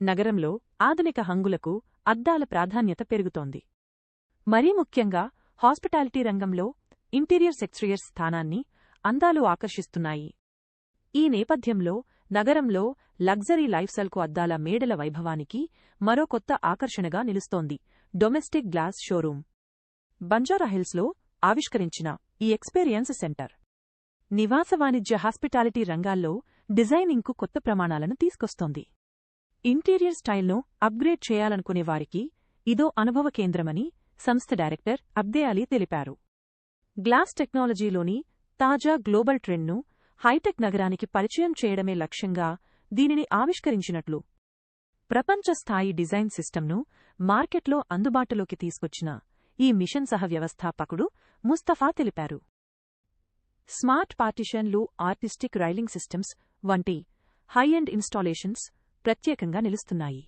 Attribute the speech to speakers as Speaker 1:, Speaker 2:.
Speaker 1: నగరంలో ఆధునిక హంగులకు అద్దాల ప్రాధాన్యత పెరుగుతోంది. మరీ ముఖ్యంగా హాస్పిటాలిటీ రంగంలో ఇంటీరియర్స్ ఎక్స్టీరియర్స్ స్థానాన్ని అందాలు ఆకర్షిస్తున్నాయి. ఈ నేపథ్యంలో నగరంలో లగ్జరీ లైఫ్స్టైల్కు అద్దాల మేడల వైభవానికి మరో కొత్త ఆకర్షణగా నిలుస్తోంది డొమెస్టిక్ గ్లాస్ షోరూం. బంజారాహిల్స్లో ఆవిష్కరించిన ఈ ఎక్స్పీరియన్స్ సెంటర్. నివాస వాణిజ్య హాస్పిటాలిటీ రంగాల్లో డిజైనింగ్కు కొత్త ప్రమాణాలను తీసుకొస్తోంది. ఇంటీరియర్ స్టైల్ను అప్గ్రేడ్ చేయాలనుకునే వారికి ఇదో అనుభవ కేంద్రమని సంస్థ డైరెక్టర్ అబ్దే అలీ తెలిపారు. గ్లాస్ టెక్నాలజీలోని తాజా గ్లోబల్ ట్రెండ్ను హైటెక్ నగరానికి పరిచయం చేయడమే లక్ష్యంగా దీనిని ఆవిష్కరించినట్లు ప్రపంచ స్థాయి డిజైన్ సిస్టమ్ను మార్కెట్లో అందుబాటులోకి తీసుకొచ్చిన ఈ మిషన్ సహ వ్యవస్థాపకుడు ముస్తఫా తెలిపారు. స్మార్ట్ పార్టిషన్లు ఆర్టిస్టిక్ రైలింగ్ సిస్టమ్స్ వంటి హై ఎండ్ ఇన్స్టాలేషన్స్ ప్రత్యేకంగా నిలుస్తున్నాయి.